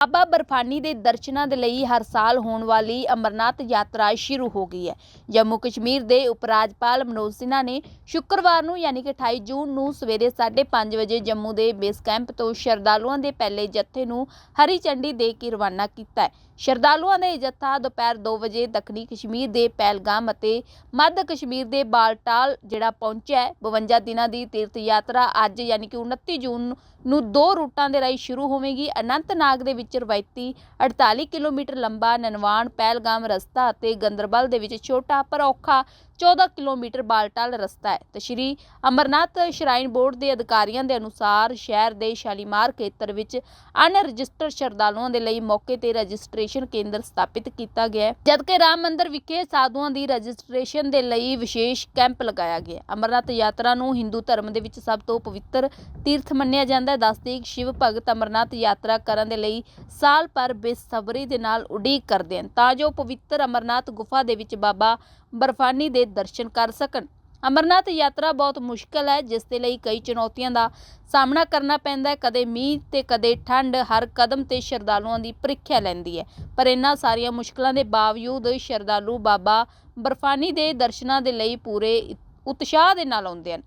ਬਾਬਾ ਬਰਫਾਨੀ ਦੇ ਦਰਸ਼ਨਾਂ ਦੇ ਲਈ ਹਰ ਸਾਲ ਹੋਣ ਵਾਲੀ ਅਮਰਨਾਥ ਯਾਤਰਾ ਸ਼ੁਰੂ ਹੋ ਗਈ ਹੈ। ਜੰਮੂ ਕਸ਼ਮੀਰ ਦੇ ਉਪ ਰਾਜਪਾਲ ਮਨੋਜ ਸਿਨਹਾ ਨੇ ਸ਼ੁੱਕਰਵਾਰ ਨੂੰ ਯਾਨੀ ਕਿ 28 ਜੂਨ ਨੂੰ ਸਵੇਰੇ 5:30 ਵਜੇ ਜੰਮੂ ਦੇ ਬੇਸ ਕੈਂਪ ਤੋਂ ਸ਼ਰਧਾਲੂਆਂ ਦੇ ਪਹਿਲੇ ਜੱਥੇ ਨੂੰ ਹਰੀ ਝੰਡੀ ਦੇ ਕੇ ਰਵਾਨਾ ਕੀਤਾ ਹੈ। ਸ਼ਰਧਾਲੂਆਂ ਦਾ ਇਹ ਜੱਥਾ ਦੁਪਹਿਰ 2 ਵਜੇ ਦੱਖਣੀ ਕਸ਼ਮੀਰ ਦੇ ਪਹਿਲਗਾਮ ਅਤੇ ਮੱਧ ਕਸ਼ਮੀਰ ਦੇ ਬਾਲਟਾਲ ਜਿਹੜਾ ਪਹੁੰਚਿਆ ਹੈ 52 ਦਿਨਾਂ ਦੀ ਤੀਰਥ ਯਾਤਰਾ ਅੱਜ ਯਾਨੀ ਕਿ 29 ਜੂਨ ਨੂੰ ਦੋ ਰੂਟਾਂ ਦੇ ਰਾਹੀਂ ਸ਼ੁਰੂ ਹੋਵੇਗੀ। ਅਨੰਤਨਾਗ ਦੇ ਵਿੱਚ ਰਵਾਇਤੀ 48 ਕਿਲੋਮੀਟਰ ਲੰਬਾ ਨਨਵਾਨ ਪਹਿਲਗਾਮ ਰਸਤਾ ਅਤੇ ਗੰਦਰਬਲ ਦੇ ਵਿੱਚ ਛੋਟਾ ਪਰ ਔਖਾ 14 ਕਿਲੋਮੀਟਰ ਬਾਲਟਾਲ ਰਸਤਾ ਹੈ। ਤੇ ਸ਼੍ਰੀ ਅਮਰਨਾਥ ਸ਼ਰਾਈਨ ਬੋਰਡ ਦੇ ਅਧਿਕਾਰੀਆਂ ਦੇ ਅਨੁਸਾਰ ਸ਼ਹਿਰ ਦੇ ਸ਼ਾਲੀਮਾਰ ਖੇਤਰ ਵਿੱਚ ਅਨਰਜਿਸਟਰਡ ਸ਼ਰਧਾਲੂਆਂ ਦੇ ਲਈ ਮੌਕੇ ਤੇ ਰਜਿਸਟ੍ਰੇਸ਼ਨ ਕੇਂਦਰ ਸਥਾਪਿਤ ਕੀਤਾ ਗਿਆ ਹੈ। ਜਦਕਿ ਰਾਮ ਮੰਦਿਰ ਵਿਖੇ ਸਾਧੂਆਂ ਦੀ ਰਜਿਸਟ੍ਰੇਸ਼ਨ ਦੇ ਲਈ ਵਿਸ਼ੇਸ਼ ਕੈਂਪ ਲਗਾਇਆ ਗਿਆ ਅਮਰਨਾਥ ਯਾਤਰਾ ਨੂੰ ਹਿੰਦੂ ਧਰਮ ਦੇ ਵਿੱਚ ਸਭ ਤੋਂ ਪਵਿੱਤਰ ਤੀਰਥ ਮੰਨਿਆ ਜਾਂਦਾ ਹੈ। ਦੱਸਦੇ ਕਿ ਸ਼ਿਵ ਭਗਤ ਅਮਰਨਾਥ ਯਾਤਰਾ ਕਰਨ ਦੇ ਲਈ ਸਾਲ ਭਰ ਬੇਸਬਰੀ ਦੇ ਨਾਲ ਉਡੀਕ ਕਰਦੇ ਹਨ। ਤਾਂ ਜੋ ਪਵਿੱਤਰ ਅਮਰਨਾਥ ਗੁਫਾ ਦੇ ਵਿੱਚ ਬਾਬਾ ਬਰਫਾਨੀ ਦੇ ਦਰਸ਼ਨ ਕਰ ਸਕਣ। ਅਮਰਨਾਥ ਯਾਤਰਾ ਬਹੁਤ ਮੁਸ਼ਕਲ ਹੈ, ਜਿਸ ਦੇ ਲਈ ਕਈ ਚੁਣੌਤੀਆਂ ਦਾ ਸਾਹਮਣਾ ਕਰਨਾ ਪੈਂਦਾ ਹੈ। ਕਦੇ ਮੀਂਹ ਤੇ ਕਦੇ ਠੰਡ ਹਰ ਕਦਮ ਤੇ ਸ਼ਰਧਾਲੂਆਂ ਦੀ ਪ੍ਰੀਖਿਆ ਲੈਂਦੀ ਹੈ। ਪਰ ਇਹਨਾਂ ਸਾਰੀਆਂ ਮੁਸ਼ਕਲਾਂ ਦੇ ਬਾਵਜੂਦ ਸ਼ਰਧਾਲੂ ਬਾਬਾ ਬਰਫਾਨੀ ਦੇ ਦਰਸ਼ਨਾਂ ਦੇ ਲਈ ਪੂਰੇ ਉਤਸ਼ਾਹ ਦੇ ਨਾਲ ਆਉਂਦੇ ਹਨ।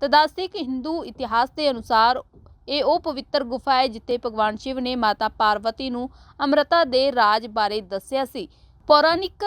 ਤਾਂ ਹਿੰਦੂ ਇਤਿਹਾਸ ਦੇ ਅਨੁਸਾਰ ਇਹ ਉਹ ਪਵਿੱਤਰ ਗੁਫਾ ਹੈ ਜਿੱਥੇ ਭਗਵਾਨ ਸ਼ਿਵ ਨੇ ਮਾਤਾ ਪਾਰਵਤੀ ਨੂੰ ਅੰਮ੍ਰਿਤਾ ਦੇ ਰਾਜ ਬਾਰੇ ਦੱਸਿਆ ਸੀ। ਪੌਰਾਣਿਕ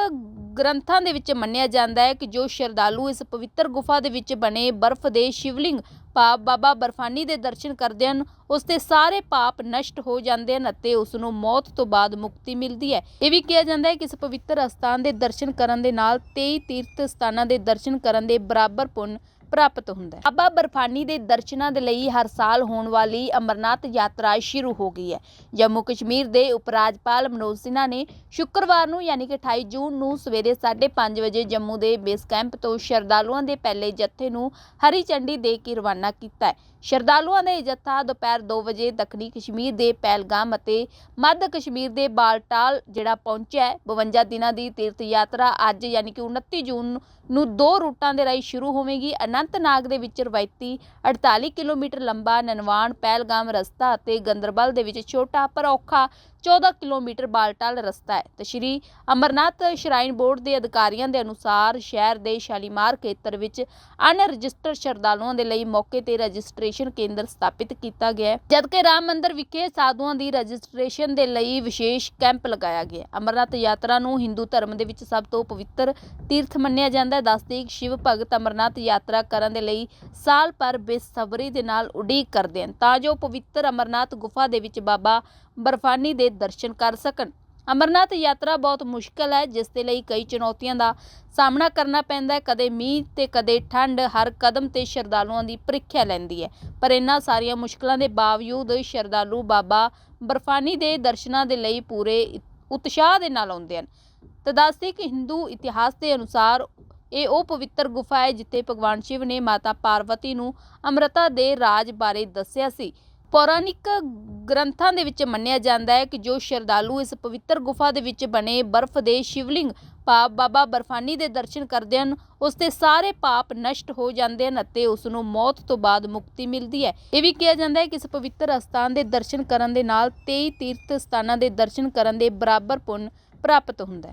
ਗ੍ਰੰਥਾਂ ਦੇ ਵਿੱਚ ਮੰਨਿਆ ਜਾਂਦਾ ਹੈ ਕਿ ਜੋ ਸ਼ਰਧਾਲੂ ਇਸ ਪਵਿੱਤਰ ਗੁਫਾ ਦੇ ਵਿੱਚ ਬਣੇ ਬਰਫ਼ ਦੇ ਸ਼ਿਵਲਿੰਗ, ਪਾਪ ਬਾਬਾ ਬਰਫਾਨੀ ਦੇ ਦਰਸ਼ਨ ਕਰਦੇ ਹਨ, ਉਸ ਦੇ ਸਾਰੇ ਪਾਪ ਨਸ਼ਟ ਹੋ ਜਾਂਦੇ ਹਨ ਅਤੇ ਉਸ ਨੂੰ ਮੌਤ ਤੋਂ ਬਾਅਦ ਮੁਕਤੀ ਮਿਲਦੀ ਹੈ। ਇਹ ਵੀ ਕਿਹਾ ਜਾਂਦਾ ਹੈ ਕਿ ਇਸ ਪਵਿੱਤਰ ਅਸਥਾਨ ਦੇ ਦਰਸ਼ਨ ਕਰਨ ਦੇ ਨਾਲ 23 ਤੀਰਥ ਸਥਾਨਾਂ ਦੇ ਦਰਸ਼ਨ ਕਰਨ ਦੇ ਬਰਾਬਰ ਪੁੰਨ ਪ੍ਰਾਪਤ ਹੁੰਦਾ ਹੈ। ਬਾਬਾ ਬਰਫਾਨੀ ਦੇ ਦਰਸ਼ਨਾਂ ਦੇ ਲਈ ਹਰ ਸਾਲ ਹੋਣ ਵਾਲੀ ਅਮਰਨਾਥ ਯਾਤਰਾ ਸ਼ੁਰੂ ਹੋ ਗਈ ਹੈ। ਜੰਮੂ ਕਸ਼ਮੀਰ ਦੇ ਉਪ ਰਾਜਪਾਲ ਮਨੋਜ ਸਿਨਹਾ ਨੇ ਸ਼ੁੱਕਰਵਾਰ ਨੂੰ ਯਾਨੀ ਕਿ 28 ਜੂਨ ਨੂੰ ਸਵੇਰੇ 5:30 ਵਜੇ ਜੰਮੂ ਦੇ ਬੇਸ ਕੈਂਪ ਤੋਂ ਸ਼ਰਧਾਲੂਆਂ ਦੇ ਪਹਿਲੇ ਜੱਥੇ ਨੂੰ ਹਰੀ ਝੰਡੀ ਦੇ ਕੇ ਰਵਾਨਾ ਕੀਤਾ ਹੈ। ਸ਼ਰਧਾਲੂਆਂ ਦਾ ਇਹ ਜੱਥਾ ਦੁਪਹਿਰ 2 ਵਜੇ ਦੱਖਣੀ ਕਸ਼ਮੀਰ ਦੇ ਪਹਿਲਗਾਮ ਅਤੇ ਮੱਧ ਕਸ਼ਮੀਰ ਦੇ ਬਾਲਟਾਲ ਜਿਹੜਾ ਪਹੁੰਚਿਆ ਹੈ 52 ਦਿਨਾਂ ਦੀ ਤੀਰਥ ਯਾਤਰਾ ਅੱਜ ਯਾਨੀ ਕਿ 29 ਜੂਨ ਨੂੰ ਦੋ ਰੂਟਾਂ ਦੇ ਰਾਹੀਂ ਸ਼ੁਰੂ ਹੋਵੇਗੀ। ਅਨੰਤਨਾਗ ਦੇ ਵਿੱਚ ਰਵਾਇਤੀ 48 ਕਿਲੋਮੀਟਰ ਲੰਬਾ ਨਨਵਾਨ, ਪਹਿਲਗਾਮ ਰਸਤਾ ਅਤੇ ਗੰਦਰਬਲ ਦੇ ਵਿੱਚ ਛੋਟਾ ਪਰ ਔਖਾ 14 ਕਿਲੋਮੀਟਰ ਬਾਲਟਾਲ ਰਸਤਾ ਹੈ। ਤੇ ਸ਼੍ਰੀ ਅਮਰਨਾਥ ਸ਼ਰਾਈਨ ਬੋਰਡ ਦੇ ਅਧਿਕਾਰੀਆਂ ਦੇ ਅਨੁਸਾਰ ਸ਼ਹਿਰ ਦੇ ਸ਼ਾਲੀਮਾਰ ਖੇਤਰ ਵਿੱਚ ਅਨਰਜਿਸਟਰਡ ਸ਼ਰਧਾਲੂਆਂ ਦੇ ਲਈ ਮੌਕੇ ਤੇ ਰਜਿਸਟ੍ਰੇਸ਼ਨ ਕੇਂਦਰ ਸਥਾਪਿਤ ਕੀਤਾ ਗਿਆ ਹੈ। ਜਦਕਿ ਰਾਮ ਮੰਦਿਰ ਵਿਖੇ ਸਾਧੂਆਂ ਦੀ ਰਜਿਸਟ੍ਰੇਸ਼ਨ ਦੇ ਲਈ ਵਿਸ਼ੇਸ਼ ਕੈਂਪ ਲਗਾਇਆ ਗਿਆ ਅਮਰਨਾਥ ਯਾਤਰਾ ਨੂੰ ਹਿੰਦੂ ਧਰਮ ਦੇ ਵਿੱਚ ਸਭ ਤੋਂ ਪਵਿੱਤਰ ਤੀਰਥ ਮੰਨਿਆ ਜਾਂਦਾ ਹੈ। ਦੱਸਦੇ ਸ਼ਿਵ ਭਗਤ ਅਮਰਨਾਥ ਯਾਤਰਾ ਕਰਨ ਦੇ ਲਈ ਸਾਲ ਭਰ ਬੇਸਬਰੀ ਦੇ ਨਾਲ ਉਡੀਕ ਕਰਦੇ ਹਨ। ਤਾਂ ਜੋ ਪਵਿੱਤਰ ਅਮਰਨਾਥ ਗੁਫਾ ਦੇ ਵਿੱਚ ਬਾਬਾ ਬਰਫਾਨੀ ਦੇ ਦਰਸ਼ਨ ਕਰ ਸਕਣ। ਅਮਰਨਾਥ ਯਾਤਰਾ ਬਹੁਤ ਮੁਸ਼ਕਲ ਹੈ, ਜਿਸ ਦੇ ਲਈ ਕਈ ਚੁਣੌਤੀਆਂ ਦਾ ਸਾਹਮਣਾ ਕਰਨਾ ਪੈਂਦਾ ਹੈ। ਕਦੇ ਮੀਂਹ ਤੇ ਕਦੇ ਠੰਡ, ਹਰ ਕਦਮ ਤੇ ਸ਼ਰਧਾਲੂਆਂ ਦੀ ਪ੍ਰੀਖਿਆ ਲੈਂਦੀ ਹੈ। ਪਰ ਇਹਨਾਂ ਸਾਰੀਆਂ ਮੁਸ਼ਕਲਾਂ ਦੇ ਬਾਵਜੂਦ ਸ਼ਰਧਾਲੂ ਬਾਬਾ ਬਰਫਾਨੀ ਦੇ ਦਰਸ਼ਨਾਂ ਦੇ ਲਈ ਪੂਰੇ ਉਤਸ਼ਾਹ ਦੇ ਨਾਲ ਆਉਂਦੇ ਹਨ। ਤਾਂ ਹਿੰਦੂ ਇਤਿਹਾਸ ਦੇ ਅਨੁਸਾਰ ਇਹ ਉਹ ਪਵਿੱਤਰ ਗੁਫਾ ਹੈ ਜਿੱਥੇ ਭਗਵਾਨ ਸ਼ਿਵ ਨੇ ਮਾਤਾ ਪਾਰਵਤੀ ਨੂੰ ਅੰਮ੍ਰਿਤਾ ਦੇ ਰਾਜ ਬਾਰੇ ਦੱਸਿਆ ਸੀ। ਪੌਰਾਣਿਕ ਗ੍ਰੰਥਾਂ ਦੇ ਵਿੱਚ ਮੰਨਿਆ ਜਾਂਦਾ ਹੈ ਕਿ ਜੋ ਸ਼ਰਧਾਲੂ ਇਸ ਪਵਿੱਤਰ ਗੁਫਾ ਦੇ ਵਿੱਚ ਬਣੇ ਬਰਫ਼ ਦੇ ਸ਼ਿਵਲਿੰਗ, ਪਾਪ ਬਾਬਾ ਬਰਫਾਨੀ ਦੇ ਦਰਸ਼ਨ ਕਰਦੇ ਹਨ, ਉਸ ਦੇ ਸਾਰੇ ਪਾਪ ਨਸ਼ਟ ਹੋ ਜਾਂਦੇ ਹਨ ਅਤੇ ਉਸ ਨੂੰ ਮੌਤ ਤੋਂ ਬਾਅਦ ਮੁਕਤੀ ਮਿਲਦੀ ਹੈ। ਇਹ ਵੀ ਕਿਹਾ ਜਾਂਦਾ ਹੈ ਕਿ ਇਸ ਪਵਿੱਤਰ ਅਸਥਾਨ ਦੇ ਦਰਸ਼ਨ ਕਰਨ ਦੇ ਨਾਲ 23 ਤੀਰਥ ਸਥਾਨਾਂ ਦੇ ਦਰਸ਼ਨ ਕਰਨ ਦੇ ਬਰਾਬਰ ਪੁੰਨ ਪ੍ਰਾਪਤ ਹੁੰਦਾ ਹੈ।